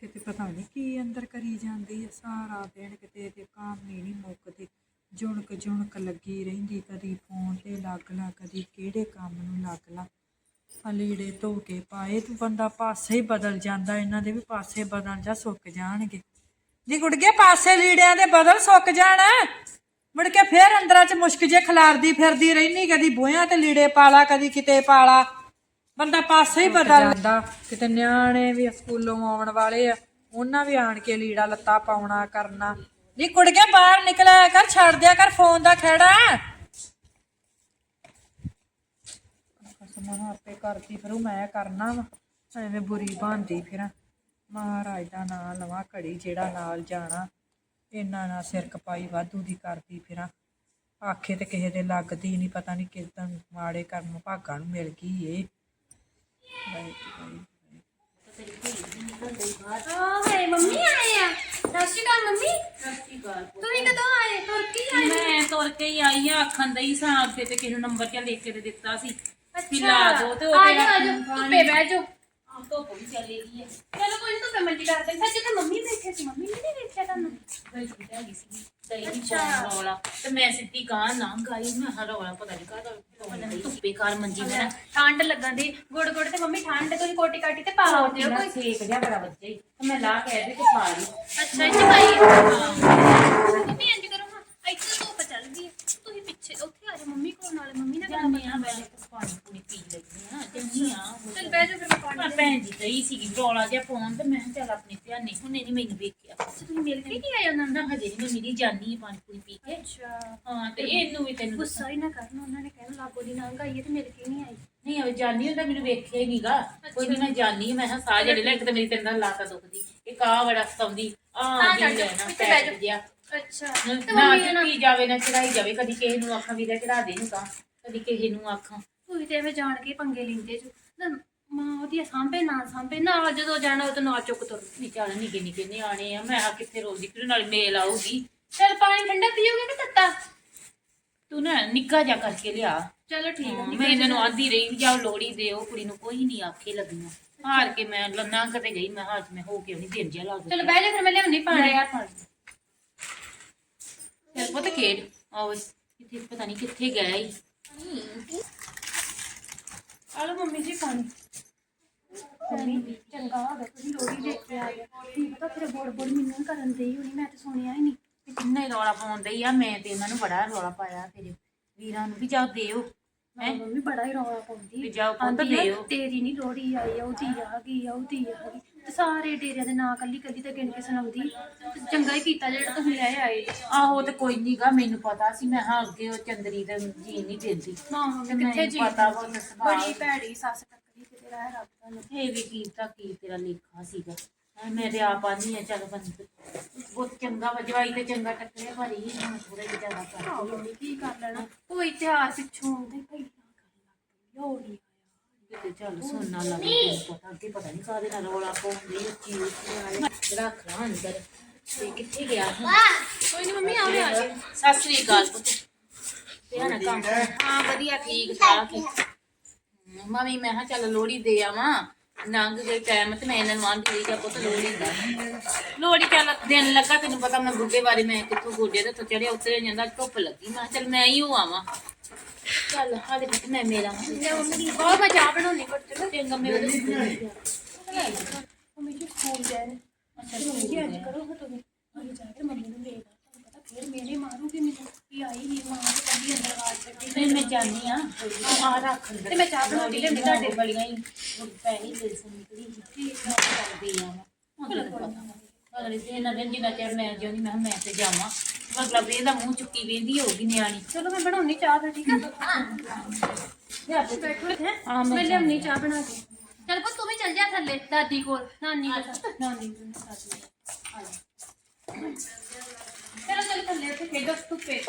ਕਿਤੇ ਪਤਾ ਨਹੀਂ ਕੀ ਅੰਦਰ ਕਰੀ ਜਾਂਦੀ ਹੈ ਸਾਰਾ ਦਿਨ ਕਿਤੇ ਤੇ ਕੰਮ ਹੀ ਨਹੀਂ ਮੁੱਕਦੇ। ਜੁਣਕ ਜੁਣਕ ਲੱਗੀ ਰਹਿੰਦੀ, ਕਦੀ ਫੋਨ ਤੇ ਲੱਗ ਲਾ, ਕਦੀ ਕਿਹੜੇ ਕੰਮ ਨੂੰ ਲੱਗ ਲਾ। ਆ ਲੀੜੇ ਧੋ ਕੇ ਪਾਏ, ਤੇ ਬੰਦਾ ਪਾਸੇ ਹੀ ਬਦਲ ਜਾਂਦਾ, ਇਹਨਾਂ ਦੇ ਵੀ ਪਾਸੇ ਬਦਲ ਜਾ ਸੁੱਕ ਜਾਣਗੇ। ਜੀ ਗੁੜਗੇ ਪਾਸੇ ਲੀੜਿਆਂ ਦੇ ਬਦਲ ਸੁੱਕ ਜਾਣ? ਮੁੜ ਕੇ ਫੇਰ ਅੰਦਰਾਂ ਚ ਮੁਸ਼ਕ ਜੇ ਖਲਾਰਦੀ ਫਿਰਦੀ ਰਹਿਨੀ ਕਦੀ ਬੋਹਿਆਂ ਤੇ ਲੀੜੇ ਪਾਲਾ ਕਦੀ ਕਿਤੇ ਪਾਲਾ ਬੰਦਾ ਪਾਸੇ ਹੀ ਬਦਲ ਜਾਂਦਾ ਕਿਤੇ ਨਿਆਣੇ ਵੀ ਸਕੂਲੋਂ ਆਉਣ ਵਾਲੇ ਆ ਉਹਨਾਂ ਵੀ ਆਣ ਕੇ ਲੀੜਾ ਲੱਤਾ ਪਾਉਣਾ ਕਰਨਾ। ਨੀ ਕੁੜਗੇ ਬਾਹਰ ਨਿਕਲਿਆ ਕਰ ਛੱਡ ਦਿਆ ਕਰ ਫੋਨ ਦਾ ਖੇੜਾ ਕਸਮਾਂ ਆਪੇ ਕਰਦੀ ਫਿਰੂ ਮੈਂ ਕਰਨਾ ਵਾ। ਐਵੇਂ ਬੁਰੀ ਬਣਦੀ ਫਿਰਾਂ। ਮਹਾਰਾਜ ਦਾ ਨਾਂ ਲਵਾਂ ਘੜੀ ਜਿਹੜਾ ਨਾਲ ਜਾਣਾ ਇੰਨਾ ਨਾ ਸਿਰ ਕਪਾਈ ਵਾਧੂ ਦੀ ਕਰਦੀ ਫਿਰਾਂ। ਆਖੇ ਤੇ ਕਿਸੇ ਦੇ ਲੱਗਦੀ ਨਹੀਂ ਪਤਾ ਨਹੀਂ ਕਿਦਾਂ ਮਾੜੇ ਕਰਮ ਭਾਗਾਂ ਨੂੰ ਮਿਲ ਗਈ ਏ। ਹਾਏ ਮੰਮੀ ਆਏ ਆ। ਸਤਿ ਸ਼੍ਰੀ ਅਕਾਲ ਮੰਮੀ। ਤੁਸੀਂ ਕਦੋਂ ਆਏ? ਤੁਰ ਕੇ ਆਏ ਮੈਂ ਤੁਰ ਕੇ ਹੀ ਆਈ ਆ ਆਖਣ ਦਈ ਸਾਂ ਅੱਗੇ ਤੇ ਕਿਸੇ ਨੂੰ ਨੰਬਰ ਚ ਲਿਖ ਕੇ ਤੇ ਦਿੱਤਾ ਸੀ। ਵੀ ਲਾ ਦੋ ਤੇ ਉਹ ਆ ਜਾਓ ਆ ਜਾਓ। ਧੁੱਪੇ ਬਹਿ ਜਾਓ। ਆਹ ਧੁੱਪ ਵੀ ਚੱਲੀ ਗਈ ਹੈ। ਚਲੋ ਕੋਈ ਨੀ ਧੁੱਪੇ ਮੰਡੀ ਕਰਦੇ ਹਾਂ। ਜਿੱਥੇ ਮੰਮੀ ਬੈਠੇ ਸੀ। ਮੰਮੀ ਨੇ ਨਹੀਂ ਵੇਖਿਆ ਤੁਹਾਨੂੰ? ਗਈ ਸੀ ਹੈਗੀ ਸੀ ਦਈ ਨਹੀਂ ਪਾਉਣ ਰੌਲਾ? ਤੇ ਮੈਂ ਸਿੱਧੀ ਗਾਂ ਨਾ ਗਾਈ। ਮੈਂ ਹਾਂ ਰੌਲਾ ਪਤਾ ਨਹੀਂ ਕਾਹਦਾ ਪਤਾ ਨੀ ਧੁੱਪੇ ਘਰ ਮੰਜੀ ਮੈਂ ਨਾ ਠੰਡ ਲੱਗਣ ਦੀ। ਗੁੜ ਗੁੜ ਤੇ ਮੰਮੀ ਠੰਡ ਤੁਸੀਂ ਕੋਟੀ ਕਾਟੀ ਤੇ ਪਾ ਆਉਂਦੇ ਹੋ ਕੋਈ ਸੇਕ ਬੜਾ ਤੇ ਮੈਂ ਲਾ ਕੇ ਇਹਦੇ ਤੇ ਪਾ ਲਈ। ਅੱਛਾ ਇੱਥੇ ਭਾਈ। ਮੰਮੀ ਇੰਜ ਕਰੋ। ਪਿੱਛੇ ਉੱਥੇ ਆ ਜਾਓ ਮੰਮੀ ਕੋਲ ਨਾਲ ਮੰਮੀ ਨਾਲ ਗੱਲਾਂ ਆ ਮੈਂ ਪਾਣੀ ਪੂਣੀ ਪੀ ਲੈਂਦੀ ਆ ਜੰਨੀ ਆ ਚਲ ਬਹਿ ਜਾਓ ਫਿਰ ਮੈਂ ਪਾਣੀ ਪਰ ਭੈਣ ਜੀ ਗਈ ਸੀਗੀ ਰੌਲਾ ਜਿਹਾ ਪਾਉਣ ਤੇ ਮੈਂ ਕਿਹਾ ਚੱਲ ਆਪਣੇ ਧਿਆਨੇ ਹੁਣੇ ਨਹੀਂ ਮੈਨੂੰ ਵੇਖਿਆ। ਤੁਸੀਂ ਮਿਲ ਕੇ ਨਹੀਂ ਆਏ ਉਹਨਾਂ ਹਜੇ ਨਹੀਂ ਮੈਂ ਮੇਰੀ ਜਾਨੀ ਆ ਪਾਣੀ ਪੂਣੀ ਪੀ ਕੇ। ਅੱਛਾ। ਹਾਂ ਤੇ ਇਹਨੂੰ ਵੀ ਤੈਨੂੰ ਗੁੱਸਾ ਹੀ ਨਾ ਕਰਨ ਉਹਨਾਂ ਨੇ ਕਹਿਣਾ ਲਾਗੋ ਦੀ ਨੰਗ ਆਈ ਹੈ ਤੇ ਮਿਲ ਕੇ ਨਹੀਂ ਆਈ। ਨਹੀਂ ਆ ਜਾਨੀ ਹੁੰਦਾ ਮੈਨੂੰ ਵੇਖਿਆ ਹੀ ਨਹੀਂਗਾ ਕੋਈ ਨਹੀਂ ਮੈਂ ਜਾਨੀ ਮੈਂ ਕਿਹਾ ਸਾਹ ਜਿਹੜੇ ਲੈ ਕੇ ਤੇ ਮੇਰੀ ਤੇਰੇ ਨਾਲ ਲਾਤਾ ਦੁਖਦੀ। ਇਹ ਕਾ ਬੜਾ ਸਤਾਉਂਦੀ ਆ ਹਾਂ, ਵੀ ਚੜ੍ਹ ਜਾਓ, ਲੈਣਾ ਇੱਥੇ ਬਹਿ ਪੈਰ ਜਿਹਾ ਅੱਛਾ ਤੇ ਨਾ ਮੰਮੀ ਨਾ ਚੁੱਕੀ ਜਾਵੇ ਨਾ ਚੜਾਈ ਜਾਵੇ ਕਦੀ ਕਿਸੇ ਨੂੰ ਆਖਾਂ ਵੀਰਾ ਚੜਾ ਦੇ ਨੂੰ ਤਾਂ ਕਦੀ ਕਿਸੇ ਨੂੰ ਆਖਾਂ। ਤੁਸੀਂ ਤੇ ਐਵੇਂ ਜਾਣ ਕੇ ਪੰਗੇ ਲੈਂਦੇ ਜੋ। ਨਾ ਮਾਂ ਉਹਦੀ ਸਾਂਭੇ ਨਾ ਸਾਂਭੇ ਨਾਲ ਜਦੋਂ ਜਾਣਾ ਉਹ ਤਾਂ ਨਾਲ ਚੁੱਕ ਤੁਰ। ਨਹੀਂ ਚੱਲ ਨਿੱਕੇ ਨਿੱਕੇ ਨਿਆਣੇ ਆ ਮੈਂ ਆ ਕਿੱਥੇ ਰੋਲਦੀ ਫਿਰ ਨਾਲ ਮੇਲ ਆਊਗੀ। ਚਲ ਪਾਣੀ ਠੰਡਾ ਪੀਓਗੇ ਕਿ ਤੱਤਾ? ਤੂੰ ਨਾ ਨਿੱਕਾ ਜਾ ਕਰਕੇ ਲਿਆ। ਚਲੋ ਠੀਕ ਹੈ ਮੈਂ ਇਹਨਾਂ ਨੂੰ ਆਂਦੀ ਰਹੀ ਵੀ ਜਾਓ ਲੋੜੀ ਦਿਓ ਕੁੜੀ ਨੂੰ ਕੋਈ ਨਹੀਂ ਆਖੇ ਲੱਗੀਆਂ ਹਾਰ ਕੇ ਮੈਂ ਲੰਨਾ ਕਦੇ ਗਈ ਮੈਂ ਹਾਜ ਮੈਂ ਹੋ ਕੇ ਨਹੀਂ ਦਿਨ ਜਿਹਾ ਲਾ ਚਲੋ ਬਹਿ ਜਾ ਫਿਰ ਮੈਂ ਲਿਆਉਣੀ ਪਾਣੀ। ਯਾਰ ਚਲ ਪੁੱਤ ਖੇਡ। ਆਓ ਕਿੱਥੇ ਪਤਾ ਨਹੀਂ ਕਿੱਥੇ ਗਿਆ ਈ। ਆਲੋ ਮੰਮੀ ਜੀ ਪਾਣੀ। ਮੰਮੀ ਚੰਗਾ ਹੋ ਗਿਆ ਤੁਸੀਂ ਲੋੜੀ ਦੇਖ ਕੇ ਆ ਗਿਆ ਪਤਾ ਫਿਰ ਬੋੜ ਬੋੜ ਮੈਨੂੰ ਕਰਨ ਦੇਈ ਹੋਣੀ ਮੈਂ ਤਾਂ ਸੁਣਿਆ ਹੀ ਨਹੀਂ। ਕਿੰਨੇ ਰੌਲਾ ਪਾਉਂਦੇ ਆ ਮੈਂ ਤੇ ਇਹਨਾਂ ਨੂੰ ਬੜਾ ਰੌਲਾ ਪਾਇਆ ਤੇਰੇ। ਵੀਰਾਂ ਨੂੰ ਵੀ ਜਾ ਦਿਓ। ਮੈਂ ਮੰਮੀ ਬੜਾ ਹੀ ਰੌਲਾ ਪਾਉਂਦੀ ਵੀ ਜਾਓ ਪੁੱਤ ਆਂਦੀ ਆ, ਦਿਓ ਤੇਰੀ ਨਹੀਂ ਲੋੜੀ ਆਈ ਆ ਉਹਦੀ ਆ ਗਈ ਆ ਉਹਦੀ ਆ ਗਈ। ਤੇ ਸਾਰੇ ਡੇਰਿਆਂ ਦੇ ਨਾਂ ਕੱਲੀ ਕੱਲੀ ਤੇ ਗਿਣ ਕੇ ਸੁਣਾਉਂਦੀ। ਤੇ ਚੰਗਾ ਹੀ ਕੀਤਾ ਜਿਹੜਾ ਤੁਸੀਂ ਲੈ ਆਏ। ਆਹੋ ਤੇ ਕੋਈ ਨਹੀਂਗਾ ਮੈਨੂੰ ਪਤਾ ਸੀ। ਮੈਂ ਹਾਂ ਅੱਗੇ ਉਹ ਚੰਦਰੀ ਦਾ ਜੀ ਨਹੀਂ ਦਿੰਦੀ। ਨਾ ਹੁਣ ਤੇ ਕਿੱਥੇ ਜੀ? ਪਤਾ ਵਾ ਉਹਦਾ ਸੁਭਾਅ। ਬੜੀ ਭੈੜੀ ਸੱਸ ਟੱਕਰੀ ਕਿਤੇ ਰਹਿ ਰੱਬ ਦਾ ਨੂੰ ਇਹ ਵੀ ਕੀਤਾ ਕੀ ਤੇਰਾ ਲੇਖਾ ਸੀਗਾ। ਹੈਂ, ਮੈਂ ਤੇ ਆਪ ਆਨੀ ਆ ਚੱਲ ਬੰਦ ਬਹੁਤ ਚੰਗਾ ਵਜਵਾਈ ਤੇ ਚੰਗਾ ਟੱਕਰਿਆ ਪਰ ਇਹ ਹੁਣ ਥੋੜਾ ਜਿਹਾ ਜ਼ਿਆਦਾ ਕਰ ਆਹੋ ਮੰਮੀ ਕੀ ਕਰ ਲੈਣਾ ਕੋਈ ਤਿਉਹਾਰ ਪਿੱਛੋਂ ਆਉਂਦੇ ਪਹਿਲਾਂ ਕਰ ਲੋੜੀ ਕਿਤੇ ਚੱਲ ਸੋਨਾ ਲੱਗ ਗਿਆ ਪਤਾ ਅੱਗੇ ਪਤਾ ਨਹੀਂ ਕਾਹਦੇ ਨਾਲ ਰੌਲਾ ਪਾਉਂਦੇ ਉੱਚੀ ਉੱਚੀ ਵਾਲੇ ਰੱਖ ਲਾਂ ਅੰਦਰ ਤੇ ਕਿੱਥੇ ਗਿਆ ਹੁਣ? ਕੋਈ ਨਹੀਂ ਮੰਮੀ ਆਵੇ ਆ ਜਾਏ ਸਤਿ ਸ੍ਰੀ ਅਕਾਲ ਪੁੱਤ ਧਿਆਨ ਕੰਮ ਹਾਂ ਵਧੀਆ ਠੀਕ ਠਾਕ ਹੀ ਮਾਮੀ ਮੈਂ ਹਾਂ ਚੱਲ ਲੋੜੀ ਦੇ ਆਵਾਂ ਨੰਗ ਗਏ ਟਾਈਮ ਤੇ ਮੈਂ ਇਹਨਾਂ ਨੂੰ ਆਂਦੀ ਰਹੀ ਜਾਂ ਪੁੱਤ ਲੋੜੀ ਦਾ ਲੋੜੀ ਚੱਲ ਦਿਨ ਲੱਗਾ ਤੈਨੂੰ ਪਤਾ ਮੈਂ ਗੁੱਡੇ ਬਾਰੇ ਮੈਂ ਕਿੱਥੋਂ ਗੋਡੇ ਤੇ ਚੜਿਆ ਉਤਰੇ ਜਾਂਦਾ ਧੁੱਪ ਲੱਗੀ। ਮੈਂ ਚੱਲ ਮੈਂ ਹੀ ਹੋ ਆਵਾਂ ਚੱਲ ਹਾਲੇ ਪੁੱਤ ਮੈਂ ਮੇਰਾ ਬਹੁਤ ਮੈਂ ਚਾਹ ਬਣਾਉਣੀ ਪਰ ਚਲੋ ਚੰਗਾ ਮੇਰੇ ਮੰਮੀ ਜੀ ਸਕੂਲ ਜਾਏ ਨੇ ਅੱਛਾ ਅੱਜ ਕਰੋ ਤੁਸੀਂ? ਜਾ ਕੇ ਮੰਮੀ ਨੂੰ ਫਿਰ ਮੇਰੇ ਮਾਰੂਗੀ ਮੈਨੂੰ ਕੀ ਆਈ ਹੀ ਮਾਂ ਤੇ ਕੰਦੀ ਅੰਦਰ ਆਵਾਜ਼ ਕੱਢੀ ਨਹੀਂ ਮੈਂ ਜਾਣੀ ਆ ਆ ਰੱਖ ਅੰਦਰ ਤੇ ਮੈਂ ਚਾਹ ਬਣਾ ਕੇ ਲਿਆਉਂਦੀ ਤੁਹਾਡੇ ਵਾਲੀਆਂ ਹੀ ਪੈਣੀ ਦੇ ਸੁਣੀ ਠੀਕ ਆ ਕਰਦੀ ਆ ਹੁਣ ਪਤਾ ਅਗਲੇ ਦਿਨ ਇਹਨਾਂ ਦਿਨ ਜਿੰਨਾ ਚਿਰ ਮੈਂ ਜਿਉਂਦੀ ਮੈਂ ਕਿਹਾ ਮੈਂ ਤੇ ਜਾਵਾਂ ਮਤਲਬ ਇਹਦਾ ਮੂੰਹ ਚੁੱਕੀ ਵੇਂਦੀ ਹੋਊਗੀ ਨਿਆਣੀ ਚਲੋ ਮੈਂ ਬਣਾਉਣੀ ਚਾਹ ਫਿਰ ਠੀਕ ਹੈ ਯਾਰ ਤੇ ਬੈਠੋ ਇੱਥੇ ਹਾਂ, ਮੈਂ ਮੈਂ ਲਿਆਉਣੀ ਚਾਹ ਬਣਾ ਕੇ ਚਲ ਪੁੱਤ ਤੂੰ ਵੀ ਚੱਲ ਜਾ ਥੱਲੇ ਦਾਦੀ ਕੋਲ ਨਾਨੀ ਕੋਲ ਨਾਨੀ ਕੋਲ ਦਾਦੀ ਕੋਲ। ਆ ਜਾ। ਚਲੋ ਚਲ ਥੱਲੇ ਉੱਥੇ ਖੇਡੋ ਧੁੱਪੇ।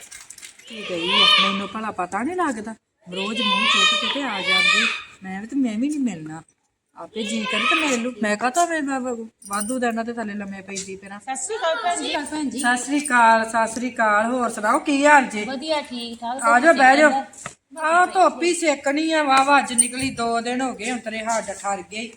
ਕੀ ਗਈ ਆ ਮੈਨੂੰ ਭਲਾ ਪਤਾ ਨਹੀਂ ਲੱਗਦਾ। ਰੋਜ਼ ਮੂੰਹ ਚੁੱਕ ਕੇ ਤੇ ਆ ਜਾਂਦੀ। ਮੈਂ ਵੀ ਤੇ ਮੈਂ ਵੀ ਨਹੀਂ ਮਿਲਣਾ। ਆਪੇ ਜੀ ਕਰੇ ਤੇ ਮਿਲ ਲੂ। ਮੈਂ ਕਹਤਾ ਮੈਂ ਮੈਂ ਵਾਧੂ ਦਿਨਾਂ ਤੇ ਥੱਲੇ ਲੰਮੇ ਪੈਂਦੀ ਫਿਰਾਂ ਸਤਿ ਸ਼੍ਰੀ ਅਕਾਲ ਭੈਣ ਜੀ। ਭੈਣ ਜੀ। ਸਤਿ ਸ੍ਰੀ ਅਕਾਲ ਸਤਿ ਸ੍ਰੀ ਅਕਾਲ। ਹੋਰ ਸੁਣਾਓ ਕੀ ਹਾਲ ਜੇ? ਵਧੀਆ ਠੀਕ ਠਾਕ। ਆ ਜਾਓ ਬਹਿ ਜਾਓ। ਆ ਧੁੱਪ ਸੇਕਣੀ ਆ। ਵਾਵਾ ਅੱਜ ਨਿਕਲੀ 2 ਦਿਨ ਹੋ ਗਏ ਹੁਣ ਤੇਰੇ ਹੱਡ ਠਰ ਗਏ।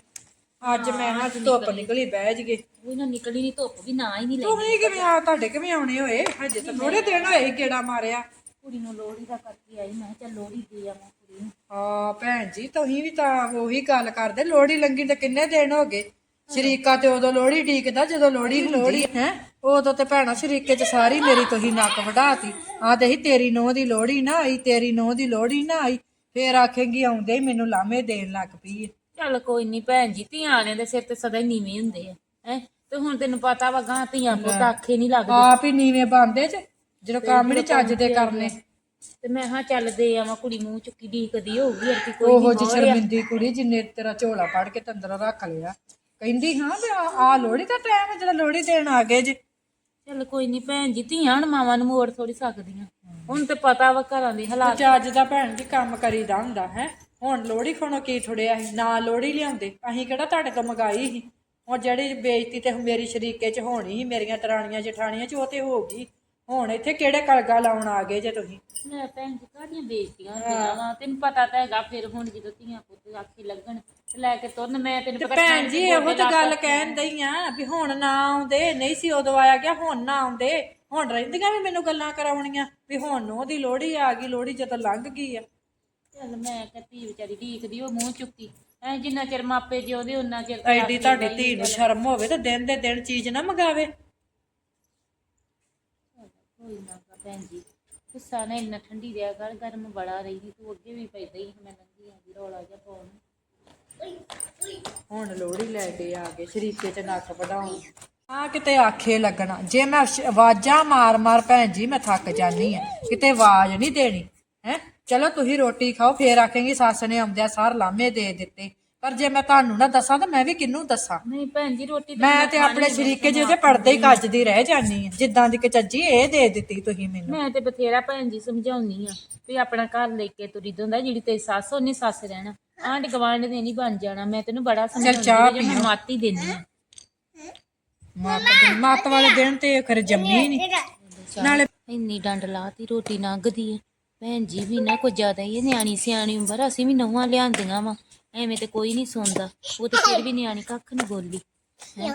ਅੱਜ ਮੈਂ ਹਾਂ ਧੁੱਪ ਨਿਕਲੀ ਬਹਿ ਜਗੇ ਉਹ ਨਾ ਨਿਕਲੀ ਨਹੀਂ ਧੁੱਪ ਵੀ ਨਾ ਹੀ ਨਹੀਂ ਤੂੰ ਵੀ ਕਿਵੇਂ ਆ ਤੁਹਾਡੇ ਕਿਵੇਂ ਆਉਣੇ ਹੋਏ? ਹਜੇ ਤਾਂ ਥੋੜੇ ਦਿਨ ਹੋਏ ਸੀ ਗੇੜਾ ਮਾਰਿਆ। ਕੁੜੀ ਨੂੰ ਲੋਹੜੀ ਦਾ ਕਰਕੇ ਆਈ ਮੈਂ ਚੱਲ ਲੋਹੜੀ ਦੇ ਆਵਾਂ ਕੁੜੀ ਨੂੰ। ਹਾਂ ਭੈਣ ਜੀ ਤੁਸੀਂ ਵੀ ਤਾਂ ਉਹੀ ਗੱਲ ਕਰਦੇ ਲੋਹੜੀ ਲੰਗੀ ਤੇ ਕਿੰਨੇ ਦਿਨ ਹੋ ਗਏ? ਸ਼ਰੀਕਾ ਤੇ ਉਦੋਂ ਲੋਹੜੀ ਢੀਕਦਾ ਜਦੋਂ ਲੋਹੜੀ ਲੋਹੜੀ ਹੈ? ਉਦੋਂ ਤੇ ਭੈਣਾ ਸ਼ਰੀਕੇ ਚ ਸਾਰੀ ਮੇਰੀ ਤੁਸੀਂ ਨੱਕ ਵਢਾਤੀ। ਆ ਤੇ ਹੀ ਤੇਰੀ ਨੋਹ ਦੀ ਲੋਹੜੀ ਨਾ ਆਈ ਤੇਰੀ ਨੋਹ ਦੀ ਲੋਹੜੀ ਨਾ ਆਈ। ਫੇਰ ਆਖੇਗੀ ਆਉਂਦੇ ਹੀ ਮੈਨੂੰ ਲਾਮੇ ਦੇਣ ਲੱਗ ਪਈ। ਚੱਲ ਕੋਈ ਨਹੀਂ ਭੈਣ ਜੀ ਧੀਆਂ ਨੇ ਦੇ ਸਿਰ ਤੇ ਸਦਾ ਹੀ ਨੀਵੇਂ ਹੁੰਦੇ ਆ ਹੈ? ਤੇ ਹੁਣ ਤੈਨੂੰ ਪਤਾ ਵਾ ਗਾਂ ਧੀਆਂ ਪੁੱਤ ਆਖੇ ਨਹੀਂ ਲੱਗਦੇ। ਆਪ ਹੀ ਨੀਵੇਂ ਬੰਦੇ ਚ ਜਦੋਂ ਕੰਮ ਨਹੀਂ ਚੱਜ ਦੇ ਕਰਨੇ। ਤੇ ਮੈਂ ਹਾਂ ਚੱਲ ਦੇ ਆਵਾਂ ਕੁੜੀ ਮੂੰਹ ਚੁੱਕੀ ਢੀਕਦੀ ਹੋਊਗੀ ਅਰਕੀ ਕੋਈ ਉਹੋ ਜੀ ਸ਼ਰਮਿੰਦੀ ਕੁੜੀ ਜਿੰਨੇ ਤੇਰਾ ਝੋਲਾ ਫੜ ਕੇ ਤੰਦਰ ਰੱਖ ਲਿਆ। ਕਹਿੰਦੀ ਹਾਂ ਵੀ ਆ ਲੋਹੜੀ ਦਾ ਟਾਈਮ ਜਦੋਂ ਲੋਹੜੀ ਦੇਣ ਆ ਗਏ ਜੀ। ਚੱਲ ਕੋਈ ਨਹੀਂ ਭੈਣ ਜੀ ਧੀਆਂ ਹੁਣ ਮਾਵਾਂ ਨੂੰ ਮੋੜ ਥੋੜੀ ਸਕਦੀਆਂ। ਹੁਣ ਤੇ ਪਤਾ ਵਾ ਘਰਾਂ ਦੇ ਹਾਲਾਤ। ਚੱਜ ਦਾ ਭੈਣ ਜੀ ਕੰਮ ਕਰੀਦਾ ਹੁੰਦਾ ਹੈ? ਹੁਣ ਲੋਹੜੀ ਖਾਣੋ ਕੀ ਥੁੜਿਆ ਸੀ? ਨਾ ਲੋਹੜੀ ਲਿਆਉਂਦੇ। ਅਸੀਂ ਕਿਹੜਾ ਤੁਹਾਡੇ ਤੋਂ ਮੰਗਾਈ ਸੀ? ਉਹ ਜਿਹੜੀ ਬੇਇੱਜ਼ਤੀ ਤੇ ਮੇਰੀ ਸ਼ਰੀਕੇ ਚ ਹੋਣੀ ਸੀ ਮੇਰੀਆਂ ਦਰਾਣੀਆਂ ਜਠਾਣੀਆਂ ਚ ਉਹ ਤੇ ਹੋ ਗਈ। ਹੁਣ ਇੱਥੇ ਕਿਹੜੇ ਕਲਗਾ ਲਾਉਣ ਆ ਗਏ ਜੇ ਤੁਸੀਂ? ਲੈ ਭੈਣ ਜੀ ਕਾਹਦੀਆਂ ਬੇਇੱਜ਼ਤੀਆਂ ਹੁੰਦੀਆਂ ਵਾ? ਤੈਨੂੰ ਪਤਾ ਤਾਂ ਹੈਗਾ ਫਿਰ ਹੁਣ ਜਦੋਂ ਧੀਆਂ ਪੁੱਤ ਆਖੀ ਲੱਗਣ ਤੇ ਲੈ ਕੇ ਤੁਰਨ ਮੈਂ ਤੈਨੂੰ ਪਤਾ ਭੈਣ ਜੀ ਇਹੋ ਤਾਂ ਗੱਲ ਕਹਿਣ ਦਈ ਆ ਵੀ ਹੁਣ ਨਾ ਆਉਂਦੇ ਨਹੀਂ ਸੀ ਉਦੋਂ ਆਇਆ ਗਿਆ ਹੁਣ ਨਾ ਆਉਂਦੇ। ਹੁਣ ਰਹਿੰਦੀਆਂ ਵੀ ਮੈਨੂੰ ਗੱਲਾਂ ਕਰਾਉਣੀਆਂ ਵੀ ਹੁਣ ਉਹਦੀ ਲੋਹੜੀ ਆ ਗਈ ਲੋਹੜੀ ਜਦੋਂ ਲੰਘ ਗਈ ਆ। ਚੱਲ ਮੈਂ ਕਿਹਾ ਧੀ ਵਿਚਾਰੀ ਢੀਕਦੀ ਉਹ ਮੂੰਹ ਚੁੱਕੀ। ਐ ਜਿੰਨਾ ਚਿਰ ਮਾਪੇ ਜਿਉਂਦੇ ਉਹਨਾਂ ਚਿਰ ਐਡੀ ਤੁਹਾਡੀ ਧੀ ਨੂੰ ਸ਼ਰਮ ਹੋਵੇ ਤਾਂ ਦਿਨ ਦੇ ਦਿਨ ਚੀਜ਼ ਨਾ ਮੰਗਾਵੇ। ਕੋਈ ਨਾ ਗਾ ਭੈਣ ਜੀ ਗੁੱਸਾ ਨਾ ਇੰਨਾ ਠੰਡੀ ਰਿਆ ਕਰ ਗਰਮ ਬੜਾ ਰਹੀ ਤੂੰ ਅੱਗੇ ਵੀ ਪੈਦਾ ਹੀ ਮੈਂ ਨੰਗੀ ਆਂਦੀ ਰੌਲਾ ਜਿਹਾ ਪਾਉਣ ਹੁਣ ਲੋਹੜੀ ਲੈ ਕੇ ਆ ਗਏ ਸ਼ਰੀਕੇ ਚ ਨੱਕ ਵਢਾਉਣ ਆ ਕਿਤੇ ਆਖੇ ਲੱਗਣਾ ਜੇ ਮੈਂ ਸ਼- ਆਵਾਜ਼ਾਂ ਮਾਰ ਮਾਰ ਭੈਣ ਜੀ ਮੈਂ ਥੱਕ ਜਾਨੀ ਆ ਕਿਤੇ ਆਵਾਜ਼ ਨਹੀਂ ਦੇਣੀ ਹੈ? ਚਲੋ ਤੁਸੀਂ ਰੋਟੀ ਖਾਓ ਫੇਰ ਆਖੇਂਗੀ ਸੱਸ ਨੇ ਆਉਂਦਿਆਂ ਸਾਰ ਲਾਮੇ ਦੇ ਦਿੱਤੇ। ਪਰ ਜੇ ਮੈਂ ਤੁਹਾਨੂੰ ਨਾ ਦੱਸਾਂ ਤਾਂ ਮੈਂ ਵੀ ਕਿਹਨੂੰ ਦੱਸਾਂ? ਨਹੀਂ ਭੈਣ ਜੀ ਰੋਟੀ ਤਾਂ ਮੈਂ ਤੇ ਆਪਣੇ ਸ਼ਰੀਕੇ ਜਿਹੇ ਪਰਦੇ ਹੀ ਕੱਜਦੀ ਰਹਿ ਜਾਨੀ ਆ। ਜਿੱਦਾਂ ਦੀ ਕਚੱਜੀ ਇਹ ਦੇ ਦਿੱਤੀ ਤੁਸੀਂ ਮੈਨੂੰ। ਮੈਂ ਤੇ ਬਥੇਰਾ ਭੈਣ ਜੀ ਸਮਝਾਉਣੀ ਆ ਵੀ ਆਪਣਾ ਘਰ ਲੈ ਕੇ ਤੁਰੀ ਹੁੰਦਾ ਜਿਹੜੀ ਤੇਰੀ ਸੱਸ ਉਹਨੇ ਸੱਸ ਰਹਿਣਾ। ਆਂਢ ਗਵਾਂਢ ਦੇ ਨਹੀਂ ਬਣ ਜਾਣਾ ਮੈਂ ਤੈਨੂੰ ਬੜਾ ਸਮਝਾਉਂਦੀ ਆ ਜੇ ਮੈਂ ਮਾਤੀ ਦੇਣੀ ਆ। ਮੱਤ ਦੀ- ਮੱਤ ਵਾਲੇ ਦਿਨ ਤੇ ਖਰੇ ਜੰਮੀ ਨਹੀਂ ਨਾਲੇ ਇੰਨੀ ਡੰਡ ਲਾਤੀ ਰੋਟੀ ਲੰਘਦੀ ਐ ਭੈਣ ਜੀ ਵੀ ਨਾ ਕੁਝ ਜ਼ਿਆਦਾ ਹੀ ਨਿਆਣੀ ਸਿਆਣੀ ਉਮਰ ਅਸੀਂ ਵੀ ਨਵਾਂ ਲਿਆਂਦੀਆਂ ਵਾ। ਐਵੇਂ ਤੇ ਕੋਈ ਨਹੀਂ ਸੁਣਦਾ। ਉਹ ਤੇ ਫਿਰ ਵੀ ਨਿਆਣੀ ਕੱਖ ਨਹੀਂ ਬੋਲੀ।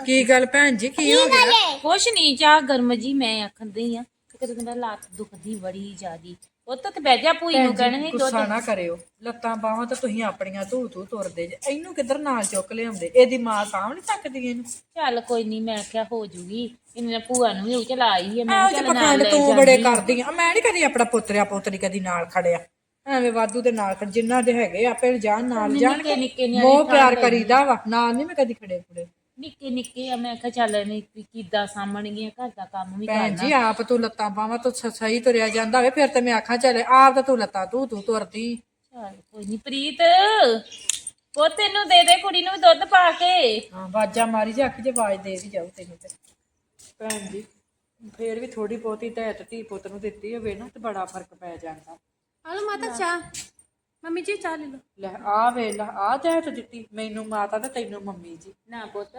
ਕੀ ਗੱਲ ਭੈਣ ਜੀ ਕੀ ਹੋ ਗਿਆ? ਕੁਛ ਨਹੀਂ ਚਾਹ ਗਰਮ ਜੀ ਮੈਂ ਆਖੰਦੀ ਆ। ਕਿ ਕਦੇ ਮੇਰਾ ਲੱਤ ਦੁਖਦੀ ਬੜੀ ਜ਼ਿਆਦੀ। ਉਹ ਤਾਂ ਤੇ ਬਹਿ ਜਾ ਭੂਈ ਨੂੰ ਕਹਿਣਗੇ ਗੁੱਸਾ ਨਾ ਕਰਿਓ। ਲੱਤਾਂ ਬਾਹਾਂ ਤਾਂ ਤੁਸੀਂ ਆਪਣੀਆਂ ਧੂ ਧੂ ਤੁਰਦੇ ਜੇ। ਇਹਨੂੰ ਕਿੱਧਰ ਨਾਲ ਚੁੱਕ ਲਿਆਉਂਦੇ? ਇਹਦੀ ਮਾਂ ਸਾਂਭ ਨਹੀਂ ਸਕਦੀ ਇਹਨੂੰ। ਚੱਲ ਕੋਈ ਨਹੀਂ ਮੈਂ ਕਿਹਾ ਹੋ ਜੂਗੀ। ਇਹਨੇ ਭੂਆ ਨੂੰ ਵੀ ਉਹ ਚਲਾਈ ਐ ਮੈਂ ਕਿਹਾ ਚੱਲ ਨਾਲ ਪਖੰਡ ਲੈ ਤੂੰ ਬੜੇ ਕਰਦੀ ਆ। ਮੈਂ ਨਹੀਂ ਕਦੀ ਆਪਣਾ ਪੁੱਤਰਿਆ ਪੁੱਤਰੀ ਕਦੀ ਨਾਲ ਖੜਿਆ। ਐਵੇਂ ਵਾਧੂ ਦੇ ਨਾਲ ਖੜ ਜਿੰਨਾ ਦੇ ਹੈਗੇ ਆਪੇ ਜਾਣ ਨਾਲ ਜਾਣ ਨਿੱਕੇ ਨਿੱਕੇ ਨਿਆਣੇ ਮੋਹ ਪਿਆਰ ਕਰੀਦਾ ਵਾ। ਨਾਲ ਨਹੀਂ ਮੈਂ ਕਦੀ ਖੜੇ ਖੜੇ ਨਿੱਕੇ ਨਿੱਕੇ ਆ ਮੈਂ ਕਿਹਾ ਚੱਲ ਨਹੀਂ ਕਿੱਦਾਂ ਸਾਂਭਣਗੀਆਂ ਘਰ ਦਾ ਕੰਮ ਵੀ ਭੈਣ ਕਰਨਾ। ਜੀ ਆਪ ਤੂੰ ਲੱਤਾਂ ਬਾਹਾਂ ਤੋਂ ਸ- ਸਹੀ ਤੁਰਿਆ ਜਾਂਦਾ ਹੋਵੇ ਫਿਰ ਤੇ ਮੈਂ ਆਖਾਂ ਚੱਲ ਆਪ ਤਾਂ ਤੂੰ ਲੱਤਾਂ ਤੂੰ ਤੂੰ ਤੁਰਦੀ। ਚੱਲ ਕੋਈ ਨਹੀਂ ਪ੍ਰੀਤ ਉਹ ਤੈਨੂੰ ਦੇ ਦੇ ਕੁੜੀ ਨੂੰ ਵੀ ਦੁੱਧ ਪਾ ਕੇ। ਹਾਂ ਬਾਜਾ ਮਾਰੀ ਜਾ ਅੱਖ ਜੇ ਆਵਾਜ਼ ਦੇ ਵੀ ਜਾਊ ਤੈਨੂੰ ਤੇ। ਭੈਣ ਜੀ ਫੇਰ ਵੀ ਥੋੜੀ ਬਹੁਤੀ ਤੈਤ ਧੀ ਪੁੱਤ ਨੂੰ ਦਿੱਤੀ ਹੋਵੇ ਨਾ ਤੇ ਬੜਾ ਫ਼ਰਕ ਪੈ ਜਾਂਦਾ। ਹਲੋ ਮਾਤਾ ਚਾਹ। ਮੰਮੀ ਜੀ ਚਾਹ ਲੈ ਲਓ। ਲੈ ਆ ਵੇਲਾ ਆ ਤੈਤ ਦਿੱਤੀ। ਮੈਨੂੰ ਮਾਤਾ ਤੇ ਤੈਨੂੰ ਮੰਮੀ ਜੀ। ਨਾ ਪੁੱਤ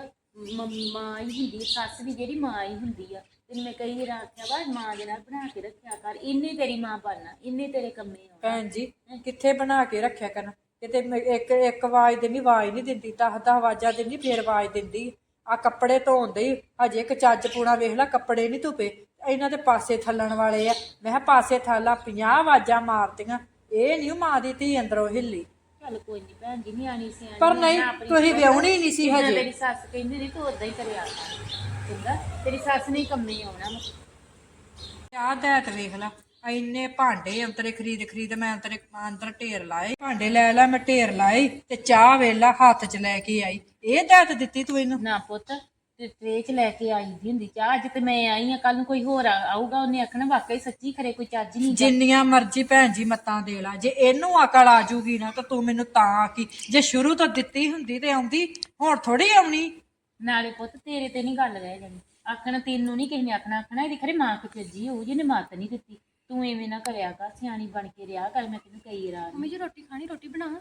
ਮੰਮੀ ਮਾਂ ਹੀ ਹੁੰਦੀ ਆ, ਸੱਸ ਵੀ ਜਿਹੜੀ ਮਾਂ ਹੀ ਹੁੰਦੀ ਆ। ਤੈਨੂੰ ਮੈਂ ਕਈ ਵਾਰ ਆਖਿਆ ਵਾ ਮਾਂ ਦੇ ਨਾਲ ਬਣਾ ਕੇ ਰੱਖਿਆ ਕਰ ਇੰਨੇ ਤੇਰੀ ਮਾਂ ਬਣਨਾ ਇੰਨੇ ਤੇਰੇ ਕੰਮੇ ਆਉਣਾ। ਭੈਣ ਜੀ ਕਿੱਥੇ ਬਣਾ ਕੇ ਰੱਖਿਆ ਕਰਨ? ਕਿਤੇ ਮੈਂ ਇੱਕ ਇੱਕ ਆਵਾਜ਼ ਦੇਣੀ ਆਵਾਜ਼ ਨਹੀਂ ਦਿੰਦੀ ਦਸ ਦਸ ਆਵਾਜ਼ਾਂ ਦਿੰਦੀ ਫੇਰ ਆਵਾਜ਼ ਦਿੰਦੀ। ਆ ਕੱਪੜੇ ਧੋਂਦੇ ਹੀ ਹਜੇ ਇੱਕ ਚੱਜ ਪੂਣਾ ਵੇਖ ਲੈ ਕੱਪੜੇ ਨਹੀਂ ਧੁਪੇ। ਇਹਨਾਂ ਦੇ ਪਾਸੇ ਥੱਲਣ ਵਾਲੇ ਆ। ਮੈਂ ਕਿਹਾ ਪਾਸੇ ਥਾਲਾ 50 ਆਵਾਜ਼ਾਂ ਮਾਰਤੀਆਂ। ਇਹ ਨਹੀਂ ਮਾਂ ਦੀ ਧੀ ਅੰਦਰੋਂ ਹਿੱਲੀ। ਚੱਲ ਕੋਈ ਨਹੀਂ ਭੈਣ ਜੀ ਨਿਆਣੀ ਸਿਆਣੀ ਪਰ ਨਹੀਂ ਆਪਣੀ ਤੁਸੀਂ ਵਿਆਹਣੀ ਨਹੀਂ ਸੀ ਹਜੇ। ਤੇਰੀ ਸੱਸ ਕਹਿੰਦੀ ਨਹੀਂ ਤੂੰ ਉਦਾਂ ਹੀ ਕਰਿਆ ਕਰ ਤੇਰੀ ਸੱਸ ਨੇ ਹੀ ਕੰਮੇ ਆਉਣਾ ਵਾ। ਆਹ ਦੈਤ ਵੇਖ ਲਾ ਇੰਨੇ ਭਾਂਡੇ ਅੰਤਰੇ ਖਰੀਦ ਖਰੀਦ ਮੈਂ ਅੰਤਰੇ ਅੰਦਰ ਢੇਰ ਲਾਏ ਭਾਂਡੇ ਲੈ ਲੈ ਮੈਂ ਢੇਰ ਲਾਏ ਤੇ ਚਾਹ ਵੇਲਾ ਹੱਥ 'ਚ ਲੈ ਕੇ ਆਈ। ਇਹ ਦੈਤ ਦਿੱਤੀ ਤੂੰ ਇਹਨੂੰ? ਨਾ ਪੁੱਤ ਤੇ ਟਰੇ ਚ ਲੈ ਕੇ ਆਈ ਦੀ ਹੁੰਦੀ ਚਾਹ ਅੱਜ ਤੇ ਮੈਂ ਆਈ ਆ ਕੱਲ ਨੂੰ ਕੋਈ ਹੋਰ ਆ- ਆਊਗਾ ਉਹਨੇ ਆਖਣਾ ਵਾਕਈ ਸੱਚੀ ਖਰੇ ਕੋਈ ਚੱਜ ਨਹੀਂ ਜਿੰਨੀਆਂ ਮਰਜ਼ੀ ਭੈਣ ਜੀ ਮਤਾਂ ਦੇ ਲਾ ਜੇ ਇਹਨੂੰ ਅਕਲ ਆ ਜੂਗੀ ਨਾ ਤਾਂ ਤੂੰ ਮੈਨੂੰ ਤਾਂ ਆਖੀ। ਜੇ ਸ਼ੁਰੂ ਤੋਂ ਦਿੱਤੀ ਹੁੰਦੀ ਤੇ ਆਉਂਦੀ ਹੁਣ ਥੋੜੀ ਆਉਣੀ। ਨਾਲੇ ਪੁੱਤ ਤੇਰੇ ਤੇ ਨਹੀਂ ਗੱਲ ਰਹਿ ਜਾਣੀ। ਆਖਣਾ ਤੈਨੂੰ ਨਹੀਂ ਕਿਸੇ ਨੇ ਆਖਣਾ ਆਖਣਾ ਇਹਦੀ ਖਰੇ ਮਾਂ ਕਿ ਚੱਜੀ ਹੋਊ ਜਿਹਨੇ ਮੱਤ ਨਹੀਂ ਦਿੱਤੀ। ਤੂੰ ਐਵੇਂ ਨਾ ਕਰਿਆ ਕਰ ਸਿਆਣੀ ਬਣ ਕੇ ਰਿਹਾ ਕਰ ਮੈਂ ਤੈਨੂੰ ਕਈ ਰਾਤ ਮੰਮੀ ਜੀ ਰੋਟੀ ਖਾਣੀ ਰੋਟੀ ਬਣਾਵਾਂ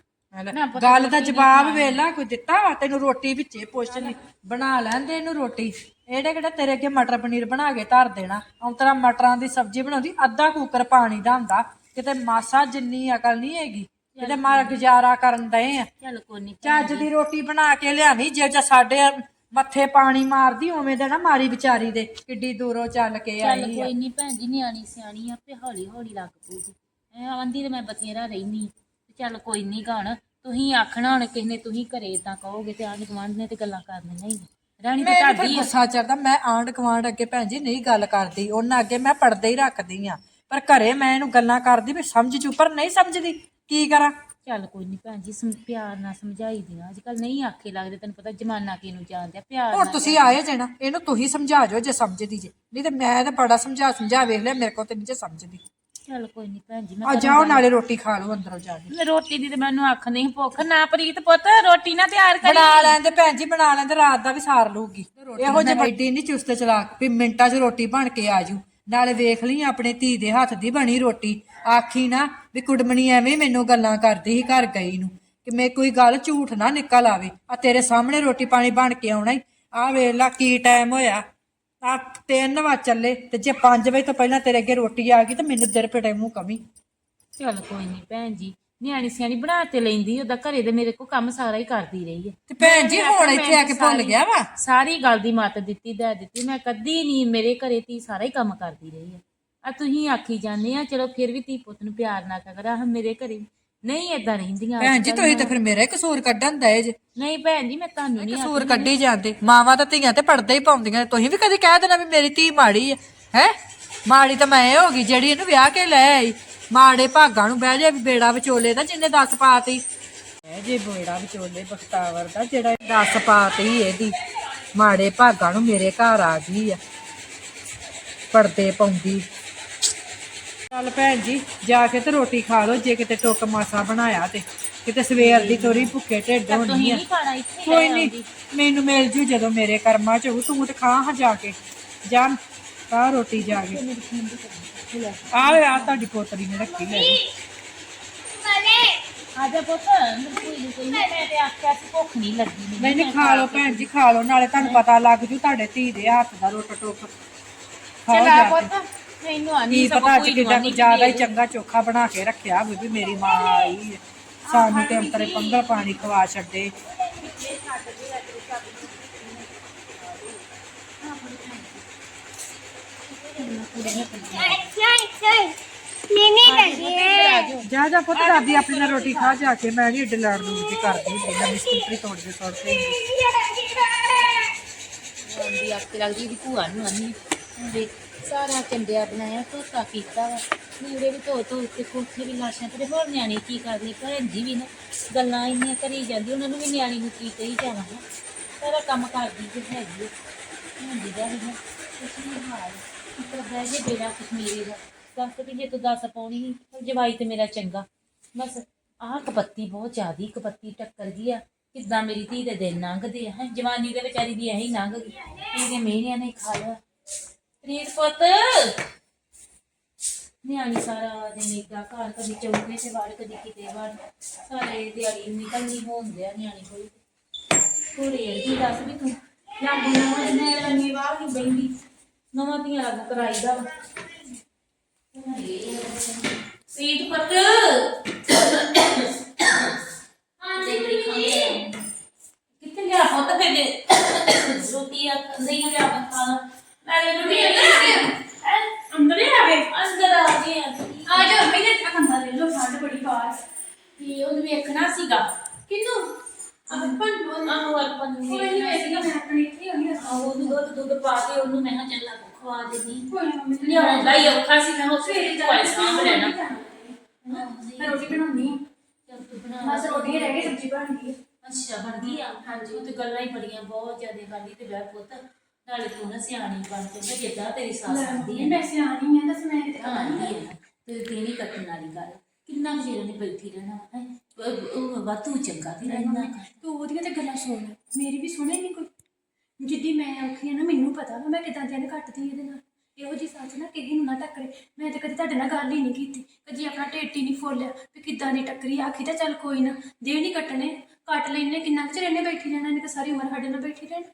ਗੱਲ ਦਾ ਜਵਾਬ ਵੇਲਾ ਕੋਈ ਦਿੱਤਾ ਵਾ ਤੈਨੂੰ ਰੋਟੀ ਵਿੱਚੇ ਪੁੱਛ ਲਈ। ਬਣਾ ਲੈਂਦੇ ਇਹਨੂੰ ਰੋਟੀ। ਇਹੜੇ ਕਿਹੜਾ ਤੇਰੇ ਅੱਗੇ ਮਟਰ ਪਨੀਰ ਬਣਾ ਕੇ ਧਰ ਦੇਣਾ। ਔਂਤਰਾ ਮਟਰਾਂ ਦੀ ਸਬਜ਼ੀ ਬਣਾਉਂਦੀ ਅੱਧਾ ਕੁੱਕਰ ਪਾਣੀ ਦਾ ਹੁੰਦਾ। ਕਿਤੇ ਮਾਸਾ ਜਿੰਨੀ ਅਕਲ ਨਹੀਂ ਹੈਗੀ। ਕਿਤੇ ਮਾਰ ਗੁਜ਼ਾਰਾ ਕਰਨ ਦਏ ਆ। ਚੱਲ ਕੋਈ ਨਹੀਂ ਚੱਜ ਦੀ ਰੋਟੀ ਬਣਾ ਕੇ ਲਿਆਵੀਂ ਜੇ ਜੇ ਸਾਡੇ ਮੱਥੇ ਪਾਣੀ ਮਾਰਦੀ ਉਵੇਂ ਦੇ ਨਾ ਮਾਰੀ ਵਿਚਾਰੀ ਦੇ। ਕਿੱਡੀ ਦੂਰੋਂ ਚੱਲ ਕੇ ਚੱਲ ਆਈ ਆ। ਕੋਈ ਨਹੀਂ ਭੈਣ ਜੀ ਨਿਆਣੀ ਸਿਆਣੀ ਆਪੇ ਹੌਲੀ ਹੌਲੀ ਲੱਗ ਪਊਗੀ। ਐ ਆਂਦੀ ਤੇ ਮੈਂ ਬਥੇਰਾ ਰਹਿਨੀ। ਤੇ ਚੱਲ ਕੋਈ ਨਹੀਂ ਗਾਣ ਤੁਸੀਂ ਆਖਣਾ ਹੁਣ ਕਿਸੇ ਨੇ ਤੁਸੀਂ ਘਰੇ ਤਾਂ ਕਹੋਗੇ ਤੇ ਆਂਢ ਗੁਆਂਢ ਨੇ ਤੇ ਗੱਲਾਂ ਕਰਨੀਆਂ ਹੀ ਰਾਣੀ ਤੇ ਮੈਂ ਤੁਹਾਡੀ ਆ। ਗੁੱਸਾ ਚੜਦਾ ਮੈਂ ਆਂਢ ਗੁਆਂਢ ਅੱਗੇ ਭੈਣ ਜੀ ਨਹੀਂ ਗੱਲ ਕਰਦੀ ਉਹਨਾਂ ਅੱਗੇ ਮੈਂ ਪੜਦੇ ਹੀ ਰੱਖਦੀ ਆ। ਪਰ ਘਰੇ ਮੈਂ ਇਹਨੂੰ ਗੱਲਾਂ ਕਰਦੀ ਵੀ ਸਮਝ ਜੂ ਪਰ ਨਹੀਂ ਸਮਝਦੀ ਕੀ ਕਰਾਂ? ਚੱਲ ਕੋਈ ਨਹੀਂ ਭੈਣ ਜੀ ਸਮ- ਪਿਆਰ ਨਾਲ ਸਮਝਾਈ ਦੀਆਂ ਅੱਜ ਕੱਲ ਨਹੀਂ ਆਖੇ ਲੱਗਦੇ ਤੈਨੂੰ ਪਤਾ ਜਮਾਨਾ ਕਿਹਨੂੰ ਜਾਣਦਾ ਪਿਆਰ ਹੁਣ ਨਾਲ ਤੁਸੀਂ ਆਏ ਜੇ ਨਾ ਇਹਨੂੰ ਤੁਸੀਂ ਸਮਝਾ ਜੋ ਜੇ ਸਮਝਦੀ ਜੇ। ਨਹੀਂ ਤੇ ਮੈਂ ਤਾਂ ਬੜਾ ਸਮਝਾ ਸਮਝਾ ਵੇਖ ਲਿਆ ਮੇਰੇ ਕੋਲ ਤੇ ਨਹੀਂ ਜੇ ਸਮਝਦੀ। ਚੱਲ ਕੋਈ ਨਹੀਂ ਭੈਣ ਜੀ ਆ ਮੈਂ ਜਾਓ ਨਾਲੇ ਰੋਟੀ ਖਾ ਲਓ ਅੰਦਰੋਂ ਜਾ ਕੇ। ਮੈਂ ਰੋਟੀ ਦੀ ਤੇ ਮੈਨੂੰ ਅੱਖ ਨਹੀਂ ਭੁੱਖ। ਨਾ ਪ੍ਰੀਤ ਪੁੱਤ ਰੋਟੀ ਨਾ ਤਿਆਰ ਕਰੀ। ਬਣਾ ਲੈਂਦੇ ਭੈਣ ਜੀ ਬਣਾ ਲੈਂਦੇ ਰਾਤ ਦਾ ਵੀ ਸਾਰ ਲਊਗੀ। ਇਹੋ ਜਿਹੀ ਐਡੀ ਨਹੀਂ ਚੁਸਤ ਚਲਾਕ ਵੀ ਮਿੰਟਾਂ 'ਚ ਰੋਟੀ ਬਣ ਕੇ ਆ ਜੂ। ਨਾਲੇ ਵੇਖ ਲਈ ਆਪਣੇ ਧੀ ਦੇ ਹੱਥ ਦੀ ਬਣੀ ਰੋਟੀ। ਆਖੀ ਨਾ ਵੀ ਕੁੜਮਣੀ ਐਵੇਂ ਮੈਨੂੰ ਗੱਲਾਂ ਕਰਦੀ ਸੀ ਘਰ ਗਈ ਨੂੰ। ਕਿ ਮੈਂ ਕੋਈ ਗੱਲ ਝੂਠ ਨਾ ਨਿਕਲ ਆਵੇ। ਆ ਤੇਰੇ ਸਾਹਮਣੇ ਰੋਟੀ ਪਾਣੀ ਬਣ ਕੇ ਆਉਣਾ ਹੀ ਆ ਵੇਖ ਲਾ ਕੀ ਟਾਈਮ ਹੋਇਆ। ਆ ਤਿੰਨ ਵਜ ਚੱਲੇ ਤੇ ਜੇ 5 ਵਜੇ ਤੋਂ ਪਹਿਲਾਂ ਤੇਰੇ ਅੱਗੇ ਰੋਟੀ ਆ ਗਈ ਤਾਂ ਮੈਨੂੰ ਦਰ ਪਟੇ ਮੂੰਹ ਕਮੀ। ਚੱਲ ਕੋਈ ਨਹੀਂ ਭੈਣ ਜੀ ਨਿਆਣੀ ਸਿਆਣੀ ਬਣਾ ਤੇ ਲੈਂਦੀ ਉਹਦਾ ਘਰੇ ਦੇ ਮੇਰੇ ਕੋ ਕੰਮ ਸਾਰਾ ਹੀ ਕਰਦੀ ਰਹੀ ਹੈ। ਤੇ ਭੈਣ ਜੀ ਹੁਣ ਇੱਥੇ ਆ ਕੇ ਭੁੱਲ ਗਿਆ ਵਾ? ਸਾਰੀ ਗੱਲ ਦੀ ਮੱਤ ਦਿੱਤੀ ਦਾ ਦਿੱਤੀ ਮੈਂ ਕਦੀ ਨਹੀਂ ਮੇਰੇ ਘਰੇ ਤੀ ਸਾਰਾ ਹੀ ਕੰਮ ਕਰਦੀ ਰਹੀ ਹੈ। ਆ ਤੁਸੀਂ ਆਖੀ ਜਾਂਦੇ ਆ ਚਲੋ ਫਿਰ ਵੀ ਧੀ ਪੁੱਤ ਨੂੰ ਪਿਆਰ ਨਾ ਕਰਾ ਮੇਰੇ ਘਰੇ ਨਹੀਂ ਏਦਾਂ ਰਹਿੰਦੀਆਂ ਭੈਣ ਜੀ ਤੁਸੀਂ ਤਾਂ ਫਿਰ ਮੇਰਾ ਹੀ ਕਸੂਰ ਕੱਢਣ ਦਏ ਜੇ। ਨਹੀਂ ਭੈਣ ਜੀ ਮੈਂ ਤੁਹਾਨੂੰ ਨਹੀਂ ਕਸੂਰ ਕੱਢੀ ਜਾਂਦੇ। ਮਾਵਾਂ ਤਾਂ ਧੀਆਂ ਤੇ ਪੜਦੇ ਹੀ ਪਾਉਂਦੀਆਂ। ਤੁਸੀਂ ਵੀ ਕਦੇ ਕਹਿ ਦੇਣਾ ਵੀ ਮੇਰੀ ਧੀ ਮਾੜੀ ਹੈ ਹੈ? ਮਾੜੀ ਤਾਂ ਮੈਂ ਹੋ ਗਈ ਜਿਹੜੀ ਇਹਨੂੰ ਵਿਆਹ ਕੇ ਲੈ ਆਈ। ਮਾੜੇ ਭਾਗਾਂ ਨੂੰ ਬਹਿ ਜਾ ਵੀ ਬੇੜਾ ਵਿਚੋਲੇ ਦਾ ਜਿੰਨੇ ਦੱਸ ਪਾਤੀ। ਇਹ ਜੇ ਬੇੜਾ ਵਿਚੋਲੇ ਬਖਤਾਵਰ ਦਾ ਜਿਹੜਾ ਦੱਸ ਪਾਤੀ ਇਹਦੀ। ਮਾੜੇ ਭਾਗਾਂ ਨੂੰ ਮੇਰੇ ਘਰ ਆ ਗਈ ਆ। ਪੜਦੇ ਪਾਉਂਦੀ। ਚੱਲ ਭੈਣ ਜੀ ਜਾ ਕੇ ਤੇ ਰੋਟੀ ਖਾ ਲਓ ਜੇ ਕਿਤੇ ਟੁੱਕ ਮਾਸਾ ਬਣਾਇਆ ਤੇ। ਕਿਤੇ ਸਵੇਰ ਦੀ ਤੋਰੀ ਭੁੱਖੇ ਢਿੱਡ ਹੋਣੀ ਆ। ਕੋਈ ਨਹੀਂ ਮੈਨੂੰ ਮਿਲ ਜੂ ਜਦੋਂ ਮੇਰੇ ਕਰਮਾਂ ਚ ਹੋਊ। ਤੂੰ ਤੇ ਖਾ ਹਾਂ ਜਾ ਕੇ। ਜਾ ਖਾ ਰੋਟੀ ਜਾ ਕੇ। ਆ ਆ ਤੁਹਾਡੀ ਪੋਤਰੀ ਨੇ ਰੱਖੀ ਲੈ ਜੀ। ਆ ਜਾ ਪੁੱਤ ਅੰਦਰ ਕੋਈ ਨਹੀਂ ਕੋਈ ਨਹੀਂ। ਮੈਂ ਤੇ ਆਖਿਆ ਸੀ ਭੁੱਖ ਨਹੀਂ ਲੱਗੀ ਮੈਨੂੰ ਨਹੀਂ ਨਹੀਂ ਖਾ ਲਓ ਭੈਣ ਜੀ ਖਾ ਲਓ। ਨਾਲੇ ਤੁਹਾਨੂੰ ਪਤਾ ਲੱਗ ਜੂ ਤੁਹਾਡੇ ਧੀ ਦੇ ਹੱਥ ਦਾ ਰੋਟ ਟੋਕ ਚਲਾ ਜਾ ਕੇ। ਪੁੱਤ। ਮੈਨੂੰ ਕੀ ਆਨੀ ਸਭ ਪਤਾ ਅੱਜ ਕੋਈ ਕਿੱਦਾਂ ਕੁ ਜ਼ਿਆਦਾ ਹੀ ਚੰਗਾ ਚੋਖਾ ਬਣਾ ਕੇ ਰੱਖਿਆ ਵੀ ਵੀ ਮੇਰੀ ਮਾਂ ਆਈ ਹੈ। ਸਾਨੂੰ ਤੇ ਅੰਤਰੇ ਪੰਗਲ ਪਾਣੀ ਖਵਾ ਛੱਡੇ। ਜਾ। ਜਾ ਪੁੱਤ ਦਾਦੀ ਆਪਣੀ ਨਾਲ ਰੋਟੀ ਖਾ ਜਾ ਕੇ ਮੈਂ ਨਹੀਂ ਏਡੇ ਲੜ ਨੂੰ ਜੀ ਕਰਦੀ ਹੁੰਦੀ ਮੈਂ ਮਿਸਤਰੀ ਤੋੜ ਦੇ ਸੜਦੇ ਆਂਦੀ ਆਖੇ ਲੱਗਦੀ ਇਹਦੀ ਭੂਆ ਨੂੰ ਆਨੀ ਦੇਖ। ਸਾਰਾ ਚੰਡਿਆ ਬਣਾਇਆ ਧੋਤਾ ਕੀਤਾ ਵਾ। ਮੂਰੇ ਵੀ ਧੋ ਧੋ ਤੇ ਕੋਠੇ ਵੀ ਲਾਸ਼ਾਂ ਤੇ। ਹੋਰ ਨਿਆਣੀ ਕੀ ਕਰਨੀ? ਭੈਣ ਜੀ ਵੀ ਨਾ ਗੱਲਾਂ ਇੰਨੀਆਂ ਕਰੀ ਜਾਂਦੀ ਉਹਨਾਂ ਨੂੰ ਵੀ ਨਿਆਣੀ ਨੂੰ ਕੀ ਕਹੀ ਜਾਣਾ ਨਾ। ਸਾਰਾ ਕੰਮ ਕਰਦੀ ਤੇ ਹੈਗੀ ਆ। ਹੁੰਦੀ ਜਾ ਰਹੀ ਹੈ ਕੁਛ ਨਹੀਂ ਹਾਲ। ਉੱਪਰ ਬਹਿ ਜੇ ਬੇੜਾ ਕਸ਼ਮੀਰੀ ਦਾ। ਦੱਸ ਵੀ ਜੇ ਤੂੰ ਦੱਸ ਪਾਉਣੀ ਸੀ, ਪਰ ਜਵਾਈ ਤੇ ਮੇਰਾ ਚੰਗਾ। ਬਸ ਆਹ ਕਪੱਤੀ ਬਹੁਤ ਜ਼ਿਆਦੀ ਕਪੱਤੀ ਟੱਕਰ ਗਈ ਆ। ਕਿੱਦਾਂ ਮੇਰੀ ਧੀ ਦੇ ਦਿਨ ਲੰਘਦੇ ਆ। ਹੈਂ। ਜਵਾਨੀ ਦੇ ਵਿਚਾਰੀ ਦੀ ਇਹੀ ਲੰਘ ਗਈ। ਇਹਦੇ ਮਿਹਨਿਆਂ ਨੇ ਖਾ ਲਿਆ। ਪ੍ਰੀਤ ਪੁੱਤ। ਨਿਆਣੀ ਸਾਰਾ ਦਿਨ ਏਦਾਂ ਘਰ ਕਦੀ ਚੌਂਕੇ ਤੇ ਵੜ ਕਦੀ ਕਿਤੇ ਵੜ। ਸਾਰੇ ਦਿਹਾੜੀ ਨਿਕਲਣੀ ਹੁੰਦੇ ਆ ਨਿਆਣੀ ਕੋਈ। ਥੋੜੀ ਅਰਜੀ ਦੱਸ ਵੀ ਤੂੰ? ਲਾਗੂ ਨਾ ਮੈਂ ਲੰਮੀ ਬਾਹਰ ਨਹੀਂ ਬੈਂਦੀ ਨਵਾਂ ਧੀਆਂ ਲਾਗੂ ਕਰਾਈਦਾ। ਪ੍ਰੀਤ ਪੁੱਤ। ਹਾਂ ਦੇ ਬੜੀ ਖਾਂਦੇ ਕਿੱਥੇ ਗਿਆ ਪੁੱਤ ਫਿਰ ਰੋਟੀ ਨਹੀਂ ਲਿਆ ਖਾਣਾ। ਮੈਂ ਰੋਟੀ ਅੰਦਰ ਹੀ ਆ ਗਏ? ਅੰਦਰ ਆ ਗਏ ਆ ਜਾ। ਮੇਰੇ ਅੰਦਰ ਲੈ ਲੋ ਫਾੜ ਬੜੀ ਬਾਤ ਇਹ ਉਹਨੂੰ ਵੇਖਣਾ ਸੀਗਾ। ਕਿੰਨੂੰ? ਅਰਪਨ। ਨੂੰ ਆਹੋ ਅਰਪਨ ਨੂੰ ਕੋਈ ਨਹੀਂ ਵੇਖਣਾ। ਮੈਂ ਆਪਣੀ ਇੱਥੇ ਹੋਣੀ ਆਹੋ ਉਹਨੂੰ ਦੁੱਧ ਦੁੱਧ ਪਾ ਕੇ ਉਹਨੂੰ ਮੈਂ ਕਿਹਾ ਚੱਲ ਖਵਾ ਦੇਣੀ ਕੋਈ ਮੰਮੀ ਲਿਆਉਣ ਦਾ ਹੀ ਔਖਾ ਸੀ ਮੈਂ ਉਸ ਵੇਲੇ ਤੋਂ ਸਾਂਭ ਲੈਣਾ ਮੈਂ ਰੋਟੀ ਬਣਾਉਣੀ ਆ। ਚੱਲ ਤੂੰ ਬਣਾ। ਬਸ ਰੋਟੀ ਰਹਿ ਗਈ ਸਬਜ਼ੀ ਬਣ ਗਈ ਅੱਛਾ ਬਣ ਗਈ ਆ? ਹਾਂਜੀ। ਉਹ ਤੇ ਗੱਲਾਂ ਹੀ ਬੜੀਆਂ ਬਹੁਤ ਜ਼ਿਆਦਾ ਕਰਦੀ ਤੇ ਬਹਿ ਪੁੱਤ। ਨਾਲੇ ਤੂੰ ਨਾ ਸਿਆਣੀ ਬਣ ਕੇ ਜਿੱਦਾਂ ਤੇਰੀ ਸੱਸ ਆਂਦੀ ਹੈ। ਮੈਂ ਸਿਆਣੀ ਆ ਦੱਸ ਮੈਂ ਕਿਤੇ ਹਾਂ ਨਹੀਂ ਹੈ ਤੇ ਦੇਣੀ ਕੱਟਣ ਵਾਲੀ ਗੱਲ। ਕਿੰਨਾ ਕੁ ਚਿਰ ਨੇ ਬੈਠੀ ਰਹਿਣਾ ਹੈ? ਉਹ ਵਾਤੂ ਚੰਗਾ ਵੀ ਰਹਿਣਾ ਤੂੰ ਉਹਦੀਆਂ ਤੇ ਗੱਲਾਂ ਸੁਣ ਮੇਰੀ ਵੀ ਸੁਣੇ ਨਹੀਂ ਕੋਈ। ਜਿੱਦੀ ਮੈਂ ਔਖੀ ਆ ਨਾ ਮੈਨੂੰ ਪਤਾ ਵਾ ਮੈਂ ਕਿਦਾਂ ਦਿਨ ਕੱਟਦੀ ਇਹਦੇ ਨਾਲ। ਇਹੋ ਜੀ ਸੱਚ ਨਾ ਕਿਸੇ ਨੂੰ ਨਾ ਟੱਕਰੇ। ਮੈਂ ਤੇ ਕਦੇ ਤੁਹਾਡੇ ਨਾਲ ਗੱਲ ਹੀ ਨਹੀਂ ਕੀਤੀ। ਕਦੀ ਆਪਣਾ ਢੇਟੀ ਨਹੀਂ ਫੋਲਿਆ ਤੇ ਕਿੱਦਾਂ ਦੀ ਟੱਕਰੀ ਆਖੀ ਤਾਂ ਚੱਲ ਕੋਈ ਨਾ ਦਿਨ ਹੀ ਕੱਟਣੇ। ਕੱਟ ਲੈਨੇ ਕਿੰਨਾ ਕੁ ਚਿਰ ਇਹਨੇ ਬੈਠੀ ਰਹਿਣਾ ਇਹਨੇ ਤਾਂ ਸਾਰੀ ਉਮਰ ਸਾਡੇ ਨਾਲ ਬੈਠੀ ਰਹਿਣਾ।